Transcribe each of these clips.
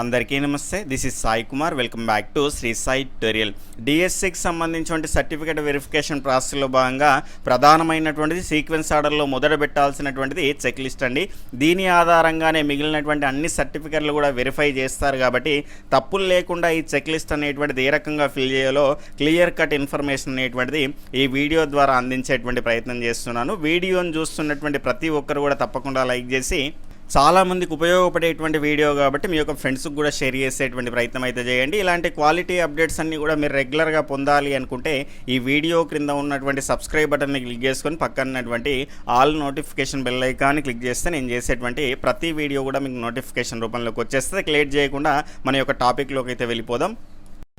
అందరికీ నమస్తే. This is Sai Kumar welcome back to Sri Sai tutorial డిఎస్సికి సంబంధించిన సర్టిఫికేట్ వెరిఫికేషన్ ప్రాసెస్లో భాగంగా ప్రధానమైనటువంటిది సీక్వెన్స్ ఆర్డర్లో మొదట పెట్టాల్సినటువంటిది చెక్ లిస్ట్ అండి. దీని ఆధారంగానే మిగిలినటువంటి అన్ని సర్టిఫికెట్లు కూడా వెరిఫై చేస్తారు కాబట్టి తప్పులు లేకుండా ఈ చెక్ లిస్ట్ అనేటువంటిది ఏ రకంగా ఫిల్ చేయాలో క్లియర్ కట్ ఇన్ఫర్మేషన్ అనేటువంటిది ఈ వీడియో ద్వారా అందించేటువంటి ప్రయత్నం చేస్తున్నాను. వీడియోను చూస్తున్నటువంటి ప్రతి ఒక్కరు కూడా తప్పకుండా లైక్ చేసి చాలామందికి ఉపయోగపడేటువంటి వీడియో కాబట్టి మీ యొక్క ఫ్రెండ్స్కి కూడా షేర్ చేసేటువంటి ప్రయత్నం అయితే చేయండి. ఇలాంటి క్వాలిటీ అప్డేట్స్ అన్ని కూడా మీరు రెగ్యులర్గా పొందాలి అనుకుంటే ఈ వీడియో క్రింద ఉన్నటువంటి సబ్స్క్రైబ్ బటన్ని క్లిక్ చేసుకొని పక్కనటువంటి ఆల్ నోటిఫికేషన్ బెల్ ఐకాన్ని క్లిక్ చేస్తే నేను చేసేటువంటి ప్రతి వీడియో కూడా మీకు నోటిఫికేషన్ రూపంలోకి వచ్చేస్తే క్లియర్ చేయకుండా మన యొక్క టాపిక్లోకి అయితే వెళ్ళిపోదాం.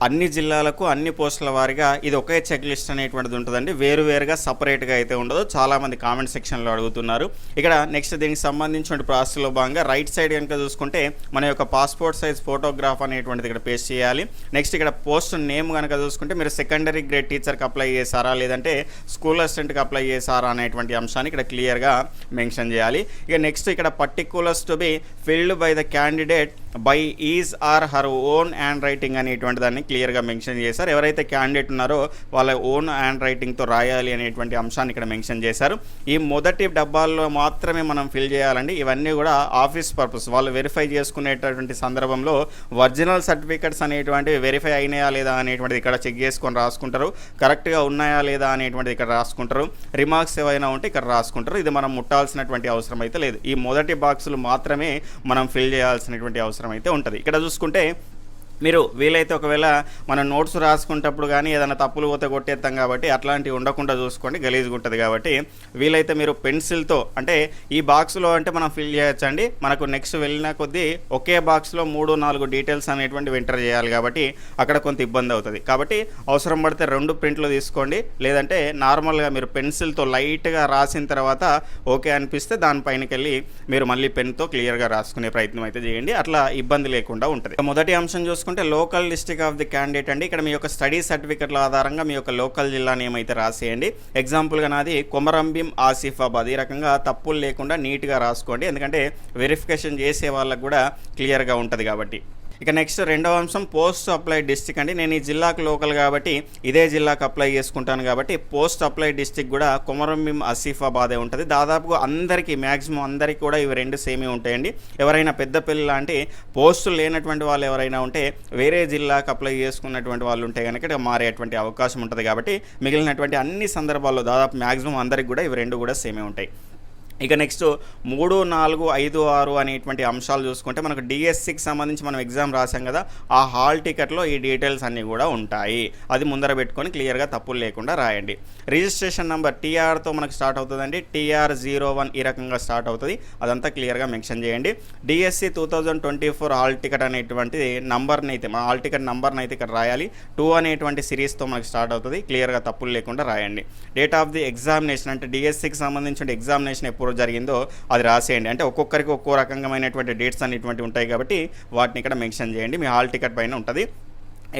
అన్ని జిల్లాలకు అన్ని పోస్టుల వారిగా ఇది ఒకే చెక్ లిస్ట్ అనేటువంటిది ఉంటుందండి. వేరు వేరుగా సపరేట్గా అయితే ఉండదు. చాలామంది కామెంట్ సెక్షన్లో అడుగుతున్నారు. ఇక్కడ నెక్స్ట్ దీనికి సంబంధించిన ప్రాసెస్లో భాగంగా రైట్ సైడ్ కనుక చూసుకుంటే మన యొక్క పాస్పోర్ట్ సైజ్ ఫోటోగ్రాఫ్ అనేటువంటిది ఇక్కడ పేస్ట్ చేయాలి. నెక్స్ట్ ఇక్కడ పోస్ట్ నేమ్ కనుక చూసుకుంటే మీరు సెకండరీ గ్రేడ్ టీచర్కి అప్లై చేశారా? లేదంటే స్కూల్ అసిస్టెంట్కి అప్లై చేశారా? అనేటువంటి అంశాన్ని ఇక్కడ క్లియర్గా మెన్షన్ చేయాలి. ఇక నెక్స్ట్ ఇక్కడ particulars to be filled by the candidate by his or her own hand writing అనేటువంటి దాన్ని క్లియర్గా మెన్షన్ చేశారు. ఎవరైతే క్యాండిడేట్ ఉన్నారో వాళ్ళ ఓన్ హ్యాండ్ రైటింగ్తో రాయాలి అనేటువంటి అంశాన్ని ఇక్కడ మెన్షన్ చేశారు. ఈ మొదటి డబ్బాల్లో మాత్రమే మనం ఫిల్ చేయాలండి. ఇవన్నీ కూడా ఆఫీస్ పర్పస్ వాళ్ళు వెరిఫై చేసుకునేటటువంటి సందర్భంలో ఒరిజినల్ సర్టిఫికెట్స్ అనేటువంటివి వెరిఫై అయినాయా లేదా అనేటువంటిది ఇక్కడ చెక్ చేసుకొని రాసుకుంటారు. కరెక్ట్గా ఉన్నాయా లేదా అనేటువంటిది ఇక్కడ రాసుకుంటారు. రిమార్క్స్ ఏవైనా ఉంటే ఇక్కడ రాసుకుంటారు. ఇది మనం ముట్టాల్సినటువంటి అవసరం అయితే లేదు. ఈ మొదటి బాక్సులు మాత్రమే మనం ఫిల్ చేయాల్సినటువంటి అవసరం అయితే ఉంటుంది. ఇక్కడ చూసుకుంటే మీరు వీలైతే ఒకవేళ మనం నోట్స్ రాసుకునేటప్పుడు కానీ ఏదైనా తప్పులు పోతే కొట్టేస్తాం కాబట్టి అట్లాంటివి ఉండకుండా చూసుకోండి. గలీజ్గా ఉంటుంది కాబట్టి వీలైతే మీరు పెన్సిల్తో అంటే ఈ బాక్స్లో అంటే మనం ఫిల్ చేయొచ్చండి. మనకు నెక్స్ట్ వెళ్ళిన కొద్దీ ఒకే బాక్స్లో మూడు నాలుగు డీటెయిల్స్ అనేటువంటివి ఎంటర్ చేయాలి కాబట్టి అక్కడ కొంత ఇబ్బంది అవుతుంది. కాబట్టి అవసరం పడితే రెండు ప్రింట్లు తీసుకోండి. లేదంటే నార్మల్గా మీరు పెన్సిల్తో లైట్గా రాసిన తర్వాత ఓకే అనిపిస్తే దానిపైనకి వెళ్ళి మీరు మళ్ళీ పెన్తో క్లియర్గా రాసుకునే ప్రయత్నం అయితే చేయండి. అట్లా ఇబ్బంది లేకుండా ఉంటుంది. మొదటి అంశం చూసుకుంటే local district of the candidate అండి. ఇక్కడ మీ యొక్క స్టడీ సర్టిఫికెట్ల ఆధారంగా మీ యొక్క లోకల్ జిల్లా నేమ్ అయితే రాసేయండి ఎగ్జాంపుల్గా నాది కొమరంభీం ఆసిఫాబాద్. ఈ రకంగా తప్పులు లేకుండా నీట్గా రాసుకోండి. ఎందుకంటే వెరిఫికేషన్ చేసే వాళ్ళకు కూడా క్లియర్గా ఉంటుంది కాబట్టి. ఇక నెక్స్ట్ రెండవ అంశం పోస్ట్ అప్లై డిస్టిక్ అండి. నేను ఈ జిల్లాకు లోకల్ కాబట్టి ఇదే జిల్లాకు అప్లై చేసుకుంటాను కాబట్టి పోస్ట్ అప్లై డిస్టిక్ కూడా కొమరంభీం ఆసిఫాబాదే ఉంటుంది. దాదాపుగా అందరికీ మ్యాక్సిమం అందరికీ కూడా ఇవి రెండు సేమే ఉంటాయండి. ఎవరైనా పెద్ద పిల్లలు లాంటి పోస్టులు లేనటువంటి వాళ్ళు ఎవరైనా ఉంటే వేరే జిల్లాకు అప్లై చేసుకున్నటువంటి వాళ్ళు ఉంటే కనుక మారేటువంటి అవకాశం ఉంటుంది కాబట్టి మిగిలినటువంటి అన్ని సందర్భాల్లో దాదాపు మ్యాక్సిమం అందరికి కూడా ఇవి రెండు కూడా సేమే ఉంటాయి. ఇక నెక్స్ట్ మూడు నాలుగు ఐదు ఆరు అనేటువంటి అంశాలు చూసుకుంటే మనకు డిఎస్సికి సంబంధించి మనం ఎగ్జామ్ రాసాం కదా ఆ హాల్ టికెట్లో ఈ డీటెయిల్స్ అన్నీ కూడా ఉంటాయి. అది ముందర పెట్టుకొని క్లియర్గా తప్పులు లేకుండా రాయండి. రిజిస్ట్రేషన్ నెంబర్ టీఆర్తో మనకు స్టార్ట్ అవుతుందండి. టీఆర్ జీరో వన్ ఈ రకంగా స్టార్ట్ అవుతుంది. అదంతా క్లియర్గా మెన్షన్ చేయండి. DSC two thousand twenty four hall ticket అనేటువంటి నంబర్ని అయితే మన హాల్ టికెట్ నంబర్ని అయితే ఇక్కడ రాయాలి. టూ అనేటువంటి సిరీస్తో మనకు స్టార్ట్ అవుతుంది. క్లియర్గా తప్పులు లేకుండా రాయండి. డేట్ ఆఫ్ ది ఎగ్జామినేషన్ అంటే డిఎస్సికి సంబంధించిన ఎగ్జామినేషన్ ఎప్పుడు జరిగిందో అది రాసేయండి. అంటే ఒక్కొక్కరికి ఒక్కో రకమైనటువంటి డేట్స్ అనేటువంటి ఉంటాయి కాబట్టి వాటిని ఇక్కడ మెన్షన్ చేయండి. మీ హాల్ టికెట్ పైన ఉంటుంది.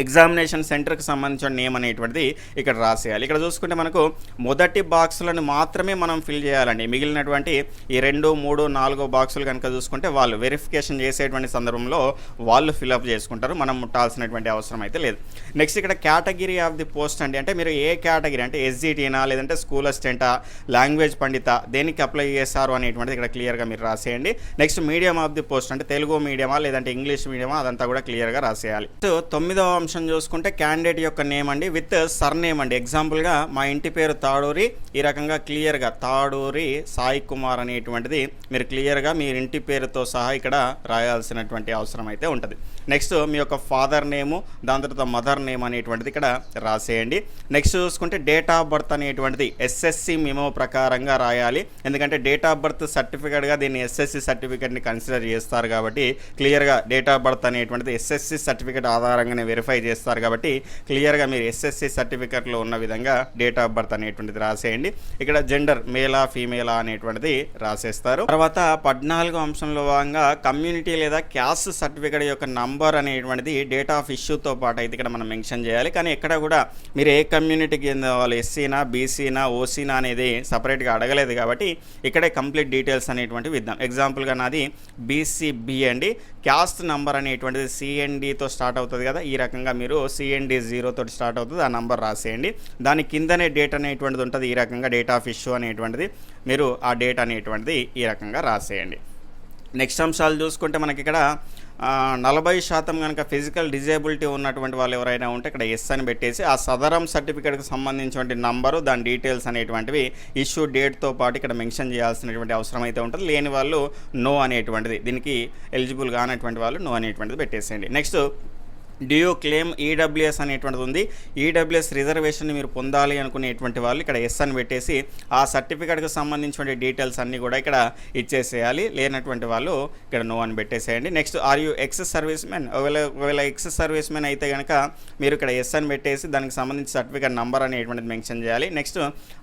ఎగ్జామినేషన్ సెంటర్కి సంబంధించిన నేమ్ అనేటువంటిది ఇక్కడ రాసేయాలి. ఇక్కడ చూసుకుంటే మనకు మొదటి బాక్సులను మాత్రమే మనం ఫిల్ చేయాలండి. మిగిలినటువంటి ఈ రెండు మూడు నాలుగో బాక్సులు కనుక చూసుకుంటే వాళ్ళు వెరిఫికేషన్ చేసేటువంటి సందర్భంలో వాళ్ళు ఫిల్అప్ చేసుకుంటారు. మనం ముట్టాల్సినటువంటి అవసరం అయితే లేదు. నెక్స్ట్ ఇక్కడ కేటగిరీ ఆఫ్ ది పోస్ట్ అండి. అంటే మీరు ఏ కేటగిరీ అంటే ఎస్జిటీనా లేదంటే స్కూల్ అసిస్టెంటా లాంగ్వేజ్ పండిత దేనికి అప్లై చేస్తారు అనేటువంటిది ఇక్కడ క్లియర్గా మీరు రాసేయండి. Next medium of the post అంటే తెలుగు మీడియమా లేదంటే ఇంగ్లీష్ మీడియమా అదంతా కూడా క్లియర్గా రాసేయాలి. సో తొమ్మిదవ అంశం చూసుకుంటే క్యాండిడేట్ యొక్క నేమ్ అండి విత్ సర్ నేమ్ అండి ఎగ్జాంపుల్గా మా ఇంటి పేరు తాడూరి ఈ రకంగా క్లియర్గా తాడూరి సాయి కుమార్ అనేటువంటిది మీరు క్లియర్గా మీ ఇంటి పేరుతో సహా ఇక్కడ రాయాల్సినటువంటి అవసరం అయితే ఉంటుంది. నెక్స్ట్ మీ యొక్క ఫాదర్ నేము దాని తర్వాత మదర్ నేమ్ అనేటువంటిది ఇక్కడ రాసేయండి. నెక్స్ట్ చూసుకుంటే డేట్ ఆఫ్ బర్త్ అనేటువంటిది ఎస్ఎస్సి మెమో ప్రకారంగా రాయాలి. ఎందుకంటే డేట్ ఆఫ్ బర్త్ సర్టిఫికేట్గా దీన్ని ఎస్ఎస్సి సర్టిఫికేట్ని కన్సిడర్ చేస్తారు కాబట్టి క్లియర్గా డేట్ ఆఫ్ బర్త్ అనేటువంటిది ఎస్ఎస్సి సర్టిఫికేట్ ఆధారంగానే వెరిఫై వెరిఫై చేస్తారు కాబట్టి క్లియర్గా మీరు ఎస్ఎస్సి సర్టిఫికెట్లో ఉన్న విధంగా డేట్ ఆఫ్ బర్త్ అనేటువంటిది రాసేయండి. ఇక్కడ జెండర్ మేలా ఫీమేలా అనేటువంటిది రాసేస్తారు. తర్వాత పద్నాలుగు అంశంలో భాగంగా కమ్యూనిటీ లేదా క్యాస్ట్ సర్టిఫికేట్ యొక్క నంబర్ అనేటువంటిది డేట్ ఆఫ్ ఇష్యూతో పాటు అయితే ఇక్కడ మనం మెన్షన్ చేయాలి. కానీ ఎక్కడ కూడా మీరు ఏ కమ్యూనిటీకి చెందిన వాళ్ళు ఎస్సీనా బీసీనా ఓసీనా అనేది సపరేట్గా అడగలేదు కాబట్టి ఇక్కడే కంప్లీట్ డీటెయిల్స్ అనేటువంటివి ఇద్దాం. ఎగ్జాంపుల్గా నాది బీసీబీ అండి. క్యాస్ట్ నంబర్ అనేటువంటిది సిఎన్డితో స్టార్ట్ అవుతుంది కదా ఈ రకంగా మీరు సిఎన్డి జీరోతో స్టార్ట్ అవుతుంది. ఆ నంబర్ రాసేయండి. దాని కిందనే డేట్ అనేటువంటిది ఉంటుంది. ఈ రకంగా డేట్ ఆఫ్ ఇష్యూ అనేటువంటిది మీరు ఆ డేట్ అనేటువంటిది ఈ రకంగా రాసేయండి. నెక్స్ట్ అంశాలు చూసుకుంటే మనకి ఇక్కడ నలభై శాతం కనుక ఫిజికల్ డిజేబిలిటీ ఉన్నటువంటి వాళ్ళు ఎవరైనా ఉంటే ఇక్కడ ఎస్ అని పెట్టేసి ఆ సదరం సర్టిఫికేట్కి సంబంధించినటువంటి నంబరు దాని డీటెయిల్స్ అనేటువంటివి ఇష్యూ డేట్తో పాటు ఇక్కడ మెన్షన్ చేయాల్సినటువంటి అవసరం అయితే ఉంటుంది. లేని వాళ్ళు నో అనేటువంటిది. దీనికి ఎలిజిబుల్ కానటువంటి వాళ్ళు నో అనేటువంటిది పెట్టేసేయండి. నెక్స్ట్ డ్యూ క్లెయిమ్ ఈడబ్ల్యూఎస్ అనేటువంటిది ఉంది. ఈడబ్ల్యూఎస్ రిజర్వేషన్ మీరు పొందాలి అనుకునేటువంటి వాళ్ళు ఇక్కడ ఎస్ అని పెట్టేసి ఆ సర్టిఫికేట్కి సంబంధించిన డీటెయిల్స్ అన్నీ కూడా ఇక్కడ ఇచ్చేసేయాలి. లేనటువంటి వాళ్ళు ఇక్కడ నో అని పెట్టేసేయండి. Next are you ex service men ఒకవేళ ఒకవేళ ఎక్స్ సర్వీస్ మెన్ అయితే కనుక మీరు ఇక్కడ ఎస్ అని పెట్టేసి దానికి సంబంధించి సర్టిఫికేట్ నంబర్ అనేటువంటిది మెన్షన్ చేయాలి. Next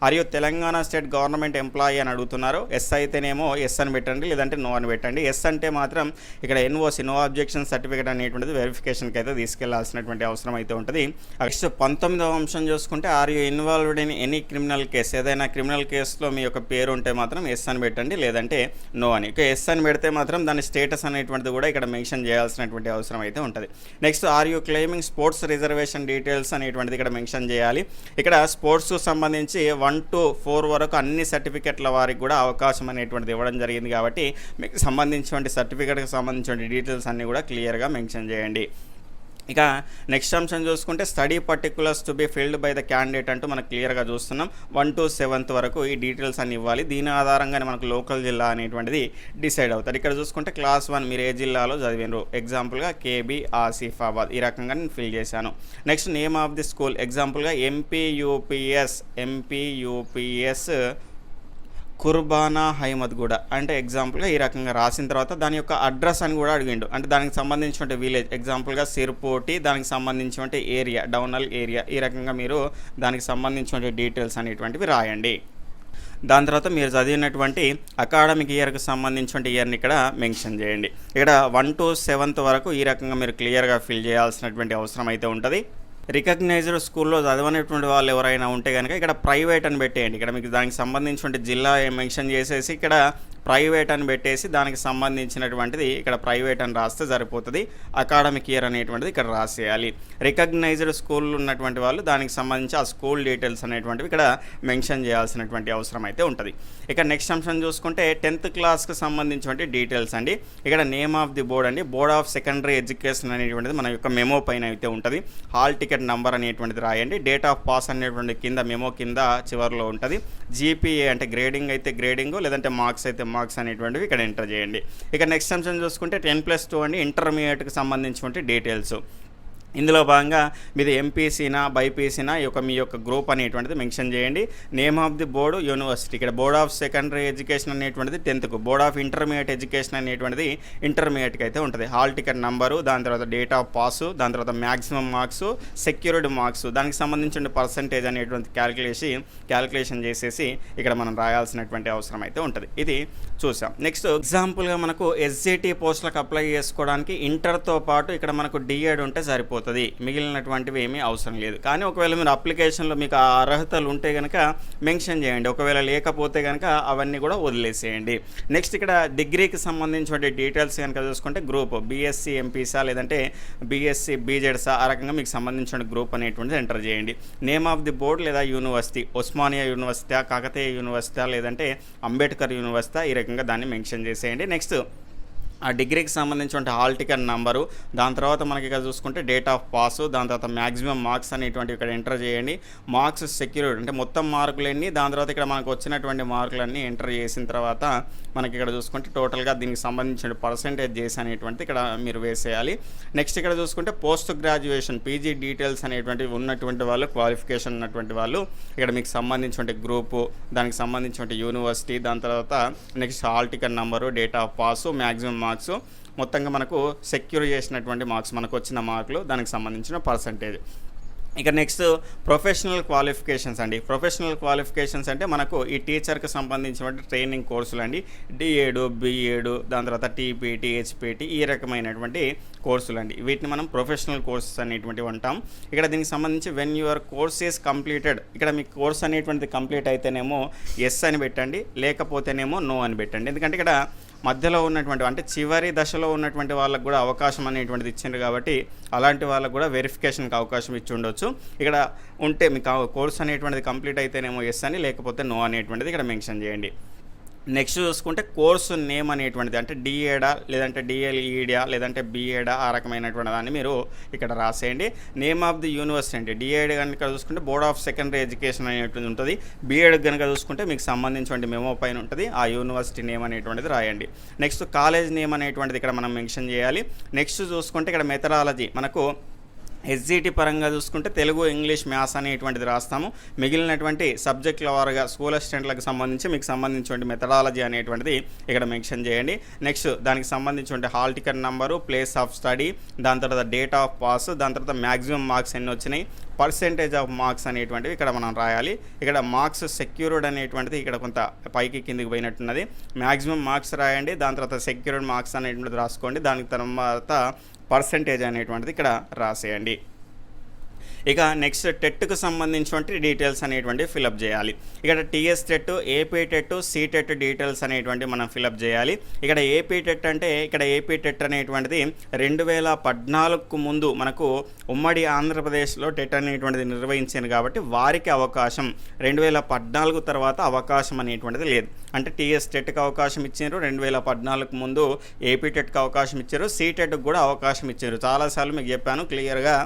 are you Telangana state government employee అని అడుగుతున్నారు. ఎస్ అయితేనేమో ఎస్ అని పెట్టండి లేదంటే నో అని పెట్టండి. ఎస్ అంటే మాత్రం ఇక్కడ ఎన్ఓసి నో అబ్జెక్షన్ సర్టిఫికేట్ అనేటువంటిది వెరిఫికేషన్కి అయితే తీసుకెళ్ళాల్సినటువంటి అవసరం అయితే ఉంటుంది. నెక్స్ట్ పంతొమ్మిదవ అంశం చూసుకుంటే are you involved in any criminal case? ఏదైనా క్రిమినల్ కేసులో మీ యొక్క పేరు ఉంటే మాత్రం ఎస్ అని పెట్టండి లేదంటే నో అని. ఇక ఎస్ అని పెడితే మాత్రం దాని స్టేటస్ అనేటువంటిది కూడా ఇక్కడ మెన్షన్ చేయాల్సినటువంటి అవసరం అయితే ఉంటుంది. Next are you claiming sports reservation details అనేటువంటిది ఇక్కడ మెన్షన్ చేయాలి. ఇక్కడ స్పోర్ట్స్కు సంబంధించి వన్ టు ఫోర్ వరకు అన్ని సర్టిఫికెట్ల వారికి కూడా అవకాశం అనేటువంటిది ఇవ్వడం జరిగింది కాబట్టి మీకు సంబంధించిన సర్టిఫికేట్కి సంబంధించిన డీటెయిల్స్ అన్నీ కూడా క్లియర్గా మెన్షన్ చేయండి. ఇక నెక్స్ట్ అంశం చూసుకుంటే study particulars to be filled by the candidate అంటూ మనకు క్లియర్గా చూస్తున్నాం. వన్ టు సెవెంత్ వరకు ఈ డీటెయిల్స్ అన్ని ఇవ్వాలి. దీని ఆధారంగానే మనకు లోకల్ జిల్లా అనేటువంటిది డిసైడ్ అవుతారు. ఇక్కడ చూసుకుంటే క్లాస్ వన్ మీరు ఏ జిల్లాలో చదివినరు ఎగ్జాంపుల్గా కేబీ ఆసిఫాబాద్ ఈ రకంగా నేను ఫిల్ చేశాను. Next name of the school ఎగ్జాంపుల్గా ఎంపీయూపీఎస్ ఎంపీయూపీఎస్ కుర్బానా హైమద్గూడ అంటే ఎగ్జాంపుల్గా ఈ రకంగా రాసిన తర్వాత దాని యొక్క అడ్రస్ అని కూడా అడిగిండు. అంటే దానికి సంబంధించిన విలేజ్ ఎగ్జాంపుల్గా సిర్పోటి దానికి సంబంధించిన ఏరియా డౌనల్ ఏరియా ఈ రకంగా మీరు దానికి సంబంధించిన డీటెయిల్స్ అనేటువంటివి రాయండి. దాని తర్వాత మీరు చదివినటువంటి అకాడమిక్ ఇయర్కి సంబంధించిన ఇయర్ని ఇక్కడ మెన్షన్ చేయండి. ఇక్కడ వన్ టు సెవెంత్ వరకు ఈ రకంగా మీరు క్లియర్గా ఫిల్ చేయాల్సినటువంటి అవసరం అయితే ఉంటుంది. రికగ్నైజ్డ్ స్కూల్లో చదవనటువంటి వాళ్ళు ఎవరైనా ఉంటే కనుక ఇక్కడ ప్రైవేట్ అని పెట్టేయండి. ఇక్కడ మీకు దానికి సంబంధించిన జిల్లా మెన్షన్ చేసేసి ఇక్కడ ప్రైవేట్ అని పెట్టేసి దానికి సంబంధించినటువంటిది ఇక్కడ ప్రైవేట్ అని రాస్తే సరిపోతుంది. అకాడమిక్ ఇయర్ అనేటువంటిది ఇక్కడ రాసేయాలి. రికగ్నైజ్డ్ స్కూల్ ఉన్నటువంటి వాళ్ళు దానికి సంబంధించి ఆ స్కూల్ డీటెయిల్స్ అనేటువంటివి ఇక్కడ మెన్షన్ చేయాల్సినటువంటి అవసరం అయితే ఉంటుంది. ఇక నెక్స్ట్ అంశం చూసుకుంటే టెన్త్ క్లాస్కి సంబంధించినటువంటి డీటెయిల్స్ అండి. ఇక్కడ నేమ్ ఆఫ్ ది బోర్డ్ అండి. బోర్డ్ ఆఫ్ సెకండరీ ఎడ్యుకేషన్ అనేటువంటిది మన యొక్క మెమో పైన అయితే ఉంటుంది. హాల్ టికెట్ నంబర్ అనేటువంటిది రాయండి. డేట్ ఆఫ్ పాస్ అనేటువంటి కింద మెమో కింద చివరిలో ఉంటుంది. జీపీఏ అంటే గ్రేడింగ్ అయితే గ్రేడింగ్ లేదంటే మార్క్స్ అయితే మార్క్స్ అనేటువంటివి ఇక్కడ ఎంటర్ చేయండి. ఇక నెక్స్ట్ అంశం చూసుకుంటే టెన్ ప్లస్ టూ అండి. ఇంటర్మీడియట్కి సంబంధించినటువంటి డీటెయిల్స్ ఇందులో భాగంగా మీది ఎంపీసీనా బైపీసీనా ఈ యొక్క మీ యొక్క గ్రూప్ అనేటువంటిది మెన్షన్ చేయండి. Name of the board university. ఇక్కడ బోర్డ్ ఆఫ్ సెకండరీ ఎడ్యుకేషన్ అనేటువంటిది టెన్త్కు. బోర్డ్ ఆఫ్ ఇంటర్మీడియట్ ఎడ్యుకేషన్ అనేటువంటిది ఇంటర్మీడియట్కి అయితే ఉంటుంది. హాల్ టికెట్ నెంబరు దాని తర్వాత డేట్ ఆఫ్ పాస్ దాని తర్వాత మ్యాక్సిమం మార్క్స్ సెక్యూర్డ్ మార్క్స్. దానికి సంబంధించిన పర్సంటేజ్ అనేటువంటి క్యాలిక్యులేషన్ క్యాలిక్యులేషన్ చేసేసి ఇక్కడ మనం రాయాల్సినటువంటి అవసరం అయితే ఉంటుంది. ఇది చూసాం. నెక్స్ట్ ఎగ్జాంపుల్గా మనకు ఎస్జేటీ పోస్టులకు అప్లై చేసుకోవడానికి ఇంటర్తో పాటు ఇక్కడ మనకు డిఎడ్ ఉంటే సరిపోతుంది. మిగిలినటువంటివి ఏమీ అవసరం లేదు. కానీ ఒకవేళ మీరు అప్లికేషన్లో మీకు ఆ అర్హతలు ఉంటే కనుక మెన్షన్ చేయండి. ఒకవేళ లేకపోతే కనుక అవన్నీ కూడా వదిలేసేయండి. నెక్స్ట్ ఇక్కడ డిగ్రీకి సంబంధించిన డీటెయిల్స్ కనుక చూసుకుంటే గ్రూప్ బీఎస్సీ ఎంపీసా లేదంటే బీఎస్సీ బీజెడ్సా ఆ రకంగా మీకు సంబంధించిన గ్రూప్ అనేటువంటిది ఎంటర్ చేయండి. నేమ్ ఆఫ్ ది బోర్డ్ లేదా university Osmania university Kakatiya university లేదంటే అంబేద్కర్ యూనివర్సిటీ ఈ రకంగా దాన్ని మెన్షన్ చేసేయండి. నెక్స్ట్ ఆ డిగ్రీకి సంబంధించిన హాల్ టికెట్ నంబరు దాని తర్వాత మనకి ఇక్కడ చూసుకుంటే డేట్ ఆఫ్ పాస్ దాని తర్వాత మ్యాక్సిమం మార్క్స్ అనేటువంటి ఇక్కడ ఎంటర్ చేయండి. మార్క్స్ సెక్యూర్డ్ అంటే మొత్తం మార్కులన్నీ దాని తర్వాత ఇక్కడ మనకు వచ్చినటువంటి మార్కులన్నీ ఎంటర్ చేసిన తర్వాత మనకి ఇక్కడ చూసుకుంటే టోటల్గా దీనికి సంబంధించిన పర్సంటేజ్ చేసి అనేటువంటిది ఇక్కడ మీరు వేసేయాలి. నెక్స్ట్ ఇక్కడ చూసుకుంటే పోస్ట్ గ్రాడ్యుయేషన్ పీజీ డీటెయిల్స్ అనేటువంటివి ఉన్నటువంటి వాళ్ళు క్వాలిఫికేషన్ ఉన్నటువంటి వాళ్ళు ఇక్కడ మీకు సంబంధించిన గ్రూపు దానికి సంబంధించిన యూనివర్సిటీ దాని తర్వాత next hall ticket number date of pass maximum marks. మొత్తంగా మనకు సెక్యూర్ చేసినటువంటి మార్క్స్ మనకు వచ్చిన మార్కులు దానికి సంబంధించిన పర్సంటేజ్. ఇక నెక్స్ట్ ప్రొఫెషనల్ క్వాలిఫికేషన్స్ అండి. ప్రొఫెషనల్ క్వాలిఫికేషన్స్ అంటే మనకు ఈ టీచర్కి సంబంధించినటువంటి ట్రైనింగ్ కోర్సులు అండి. డిఏడు బిఏడు దాని తర్వాత టీపీటీ హెచ్పిటి ఈ రకమైనటువంటి కోర్సులు అండి. వీటిని మనం ప్రొఫెషనల్ కోర్సెస్ అనేటువంటివి ఉంటాం ఇక్కడ దీనికి సంబంధించి when your course is completed ఇక్కడ మీ కోర్స్ అనేటువంటిది కంప్లీట్ అయితేనేమో ఎస్ అని పెట్టండి లేకపోతేనేమో నో అని పెట్టండి. ఎందుకంటే ఇక్కడ మధ్యలో ఉన్నటువంటి అంటే చివరి దశలో ఉన్నటువంటి వాళ్ళకు కూడా అవకాశం అనేటువంటిది ఇచ్చిండ్రు కాబట్టి అలాంటి వాళ్ళకు కూడా వెరిఫికేషన్కి అవకాశం ఇచ్చి ఉండొచ్చు. ఇక్కడ ఉంటే మీకు కోర్స్ అనేటువంటిది కంప్లీట్ అయితేనేమో ఎస్ అని లేకపోతే నో అనేటువంటిది ఇక్కడ మెన్షన్ చేయండి. నెక్స్ట్ చూసుకుంటే కోర్సు నేమ్ అనేటువంటిది అంటే డిఏడా లేదంటే డిఎల్ఈడియా లేదంటే బిఏడా ఆ రకమైనటువంటి దాన్ని మీరు ఇక్కడ రాసేయండి. నేమ్ ఆఫ్ ది యూనివర్సిటీ అంటే డిఏడ్ కనుక చూసుకుంటే బోర్డ్ ఆఫ్ సెకండరీ ఎడ్యుకేషన్ అనేటువంటిది ఉంటుంది. బిఏడ్ కనుక చూసుకుంటే మీకు సంబంధించిన మెమో పైన ఉంటుంది. ఆ యూనివర్సిటీ నేమ్ అనేటువంటిది రాయండి. నెక్స్ట్ కాలేజ్ నేమ్ అనేటువంటిది ఇక్కడ మనం మెన్షన్ చేయాలి. నెక్స్ట్ చూసుకుంటే ఇక్కడ మెథడాలజీ మనకు ఎస్జిటి పరంగా చూసుకుంటే తెలుగు ఇంగ్లీష్ మ్యాథ్స్ అనేటువంటిది రాస్తాము. మిగిలినటువంటి సబ్జెక్టుల వారుగా స్కూల్ అసిస్టెంట్లకు సంబంధించి మీకు సంబంధించినటువంటి మెథడాలజీ అనేటువంటిది ఇక్కడ మెన్షన్ చేయండి. నెక్స్ట్ దానికి సంబంధించినటువంటి hall ticket number place of study దాని తర్వాత డేట్ ఆఫ్ పాస్ దాని తర్వాత మ్యాక్సిమం మార్క్స్ ఎన్ని వచ్చినాయి పర్సెంటేజ్ ఆఫ్ మార్క్స్ అనేటువంటివి ఇక్కడ మనం రాయాలి. ఇక్కడ మార్క్స్ సెక్యూర్డ్ అనేటువంటిది ఇక్కడ కొంత పైకి కిందికి పోయినట్టున్నది. మ్యాక్సిమం మార్క్స్ రాయండి దాని తర్వాత సెక్యూర్డ్ మార్క్స్ అనేటువంటిది రాసుకోండి. దానికి తర్వాత పర్సంటేజ్ అనేటువంటిది ఇక్కడ రాసేయండి. ఇక నెక్స్ట్ టెట్కు సంబంధించినటువంటి డీటెయిల్స్ అనేటువంటి ఫిలప్ చేయాలి. ఇక్కడ TS TET AP TET C TET details అనేటువంటి మనం ఫిలప్ చేయాలి. ఇక్కడ ఏపీ టెట్ అంటే ఇక్కడ ఏపీ టెట్ అనేటువంటిది రెండు వేల పద్నాలుగుకు ముందు మనకు ఉమ్మడి ఆంధ్రప్రదేశ్లో టెట్ అనేటువంటిది నిర్వహించింది కాబట్టి వారికి అవకాశం రెండు వేల పద్నాలుగు తర్వాత అవకాశం అనేటువంటిది లేదు. అంటే టీఎస్ టెట్కి అవకాశం ఇచ్చారు రెండు వేల పద్నాలుగు ముందు ఏపీ టెట్కి అవకాశం ఇచ్చారు సి టెట్కి కూడా అవకాశం ఇచ్చారు. చాలాసార్లు మీకు చెప్పాను క్లియర్గా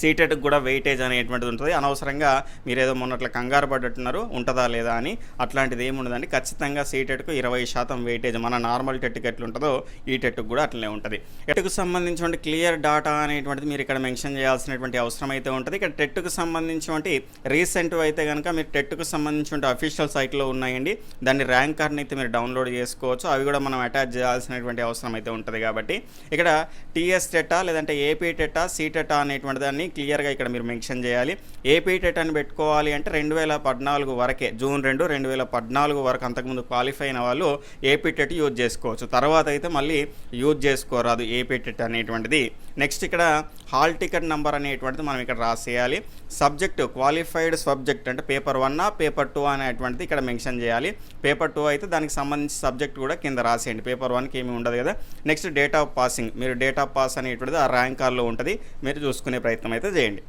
సీటెడ్కి కూడా వెయిటేజ్ అనేటువంటిది ఉంటుంది. అనవసరంగా మీరు ఏదో మొన్నట్ల కంగారు పడ్డట్టున్నారు ఉంటుందా లేదా అని అట్లాంటిది ఏమి ఉండదండి. ఖచ్చితంగా సీటెడ్కు ఇరవై శాతం వెయిటేజ్ మన నార్మల్ టెట్కి ఎట్లా ఉంటుందో ఈ టెట్కు కూడా అట్లనే ఉంటుంది. టెట్కు సంబంధించినటువంటి క్లియర్ డాటా అనేటువంటిది మీరు ఇక్కడ మెన్షన్ చేయాల్సినటువంటి అవసరం అయితే ఉంటుంది. ఇక్కడ టెట్కు సంబంధించినటువంటి రీసెంట్ అయితే కనుక మీరు టెట్కు సంబంధించినటువంటి అఫీషియల్ సైట్లో ఉన్నాయండి. దాన్ని ర్యాంక్ కార్డ్ని అయితే మీరు డౌన్లోడ్ చేసుకోవచ్చు. అవి కూడా మనం అటాచ్ చేయాల్సినటువంటి అవసరం అయితే ఉంటుంది కాబట్టి. ఇక్కడ టీఎస్ టెట్టా లేదంటే ఏపీ టెట్టా సీ టెట్టా అనేటువంటి దాన్ని క్లియర్గా ఇక్కడ మీరు మెన్షన్ చేయాలి. ఏపీ టెట్ అని పెట్టుకోవాలి అంటే రెండు వేల పద్నాలుగు వరకే జూన్ రెండు రెండు వేల పద్నాలుగు వరకు అంతకుముందు క్వాలిఫై అయిన వాళ్ళు ఏపీ టెట్ యూజ్ చేసుకోవచ్చు. తర్వాత అయితే మళ్ళీ యూజ్ చేసుకోరాదు ఏపీ టెట్ అనేటువంటిది. నెక్స్ట్ ఇక్కడ హాల్ టికెట్ నెంబర్ అనేటువంటిది మనం ఇక్కడ రాసేయాలి. సబ్జెక్టు క్వాలిఫైడ్ సబ్జెక్ట్ అంటే పేపర్ వన్ పేపర్ టూ అనేటువంటిది ఇక్కడ మెన్షన్ చేయాలి. పేపర్ టూ అయితే దానికి సంబంధించి సబ్జెక్ట్ కూడా కింద రాసేయండి. పేపర్ వన్కి ఏమి ఉండదు కదా. Next date of passing. మీరు డేట్ ఆఫ్ పాస్ అనేటువంటిది ఆ ర్యాంక్ ఉంటుంది. మీరు చూసుకునే ప్రయత్నం అయితే చేయండి.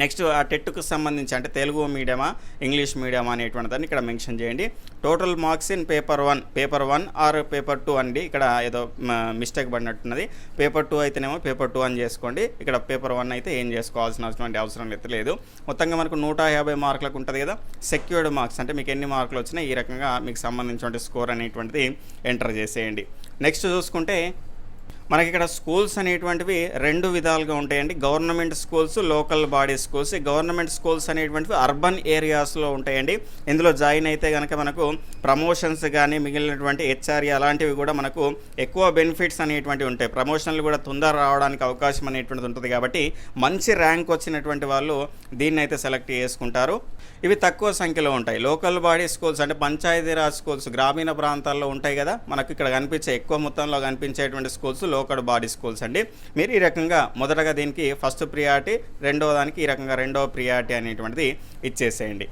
నెక్స్ట్ ఆ టెట్కు సంబంధించి అంటే తెలుగు మీడియమా ఇంగ్లీష్ మీడియమా అనేటువంటి దాన్ని ఇక్కడ మెన్షన్ చేయండి. Total marks in paper one paper one or paper two అండి. ఇక్కడ ఏదో మిస్టేక్ పడినట్టున్నది. పేపర్ టూ అయితేనేమో పేపర్ టూ అని చేసుకోండి. ఇక్కడ పేపర్ వన్ అయితే ఏం చేసుకోవాల్సినటువంటి అవసరం అయితే లేదు. మొత్తంగా మనకు నూట యాభై మార్కులకు ఉంటుంది కదా. సెక్యూర్డ్ మార్క్స్ అంటే మీకు ఎన్ని మార్కులు వచ్చినాయి ఈ రకంగా మీకు సంబంధించిన స్కోర్ అనేటువంటిది ఎంటర్ చేసేయండి. నెక్స్ట్ చూసుకుంటే మనకి ఇక్కడ స్కూల్స్ అనేటువంటివి రెండు విధాలుగా ఉంటాయండి. Government schools local body schools. Government schools అనేటువంటివి అర్బన్ ఏరియాస్లో ఉంటాయండి. ఇందులో జాయిన్ అయితే కనుక మనకు ప్రమోషన్స్ కానీ మిగిలినటువంటి హెచ్ఆర్ఏ అలాంటివి కూడా మనకు ఎక్కువ బెనిఫిట్స్ అనేటువంటివి ఉంటాయి. ప్రమోషన్లు కూడా తొందర రావడానికి అవకాశం అనేటువంటిది ఉంటుంది కాబట్టి మంచి ర్యాంక్ వచ్చినటువంటి వాళ్ళు దీన్ని అయితే సెలెక్ట్ చేసుకుంటారు. ఇవి తక్కువ సంఖ్యలో ఉంటాయి. లోకల్ బాడీ స్కూల్స్ అంటే పంచాయతీరాజ్ స్కూల్స్ గ్రామీణ ప్రాంతాల్లో ఉంటాయి కదా. మనకు ఇక్కడ కనిపించే ఎక్కువ మొత్తంలో కనిపించేటువంటి స్కూల్స్ లోకడ్ బాడీ స్కూల్స్ అండి. మీరు ఈ రకంగా మొదటగా దీనికి ఫస్ట్ ప్రియారిటీ రెండవ దానికి ఈ రకంగా రెండవ ప్రియారిటీ అనేటువంటిది ఇచ్చేసేయండి.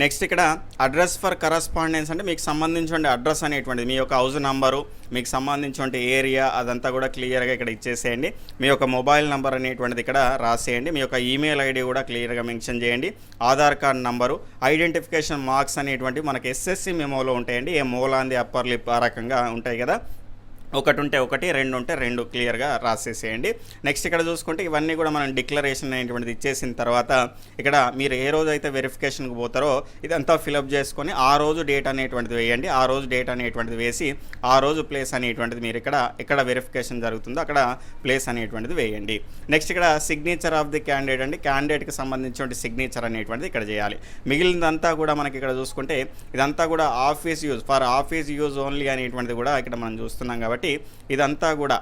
నెక్స్ట్ ఇక్కడ అడ్రస్ ఫర్ కరస్పాండెన్స్ అంటే మీకు సంబంధించిన అడ్రస్ అనేటువంటిది మీ యొక్క హౌస్ నంబరు మీకు సంబంధించిన ఏరియా అదంతా కూడా క్లియర్గా ఇక్కడ ఇచ్చేసేయండి. మీ యొక్క మొబైల్ నెంబర్ అనేటువంటిది ఇక్కడ రాసేయండి. మీ యొక్క ఈమెయిల్ ఐడి కూడా క్లియర్గా మెన్షన్ చేయండి. Aadhaar card number identification marks అనేటువంటివి మనకి ఎస్ఎస్సి మెమోలో ఉంటాయండి. ఏ మూలాంది అప్పర్ లిప్ ఆ రకంగా ఉంటాయి కదా. ఒకటి ఉంటే ఒకటి రెండు ఉంటే రెండు క్లియర్గా రాసేసేయండి. నెక్స్ట్ ఇక్కడ చూసుకుంటే ఇవన్నీ కూడా మనం డిక్లరేషన్ అనేటువంటిది ఇచ్చేసిన తర్వాత ఇక్కడ మీరు ఏ రోజు అయితే వెరిఫికేషన్కి పోతారో ఇదంతా ఫిలప్ చేసుకొని ఆ రోజు డేట్ అనేటువంటిది వేయండి. ఆ రోజు డేట్ అనేటువంటిది వేసి ఆ రోజు ప్లేస్ అనేటువంటిది మీరు ఇక్కడ ఎక్కడ వెరిఫికేషన్ జరుగుతుందో అక్కడ ప్లేస్ అనేటువంటిది వేయండి. నెక్స్ట్ ఇక్కడ సిగ్నేచర్ ఆఫ్ ది క్యాండిడేట్ అండి. క్యాండిడేట్కి సంబంధించిన సిగ్నేచర్ అనేటువంటిది ఇక్కడ చేయాలి. మిగిలినదంతా కూడా మనకి ఇక్కడ చూసుకుంటే ఇదంతా కూడా office use for office use only అనేటువంటిది కూడా ఇక్కడ మనం చూస్తున్నాం కాబట్టి కాబట్టి ఇదంతా కూడా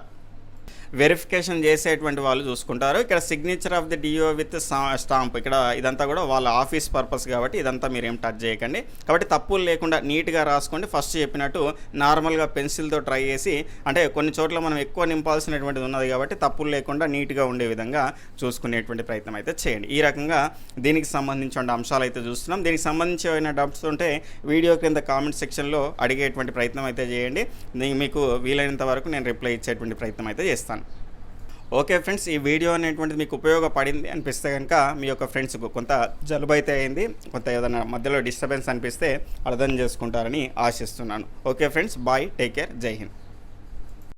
వెరిఫికేషన్ చేసేటువంటి వాళ్ళు చూసుకుంటారు. ఇక్కడ signature of the DO with stamp ఇక్కడ ఇదంతా కూడా వాళ్ళ ఆఫీస్ పర్పస్ కాబట్టి ఇదంతా మీరు ఏం టచ్ చేయకండి. కాబట్టి తప్పులు లేకుండా నీట్గా రాసుకోండి. ఫస్ట్ చెప్పినట్టు నార్మల్గా పెన్సిల్తో ట్రై చేసి అంటే కొన్ని చోట్ల మనం ఎక్కువ నింపాల్సినటువంటిది ఉన్నది కాబట్టి తప్పులు లేకుండా నీట్గా ఉండే విధంగా చూసుకునేటువంటి ప్రయత్నం అయితే చేయండి. ఈ రకంగా దీనికి సంబంధించిన అంశాలు అయితే చూస్తున్నాం. దీనికి సంబంధించి ఏమైనా డౌట్స్ ఉంటే వీడియో క్రింద కామెంట్ సెక్షన్లో అడిగేటువంటి ప్రయత్నం అయితే చేయండి. మీకు వీలైనంత వరకు నేను రిప్లై ఇచ్చేటువంటి ప్రయత్నం అయితే చేస్తాను. ఓకే ఫ్రెండ్స్ ఈ వీడియో అనేటువంటిది మీకు ఉపయోగపడింది అనిపిస్తే కనుక మీ యొక్క ఫ్రెండ్స్కు కొంత జలుబు అయితే అయింది కొంత ఏదైనా మధ్యలో డిస్టర్బెన్స్ అనిపిస్తే అర్థం చేసుకుంటారని ఆశిస్తున్నాను. Okay friends bye take care Jai Hind.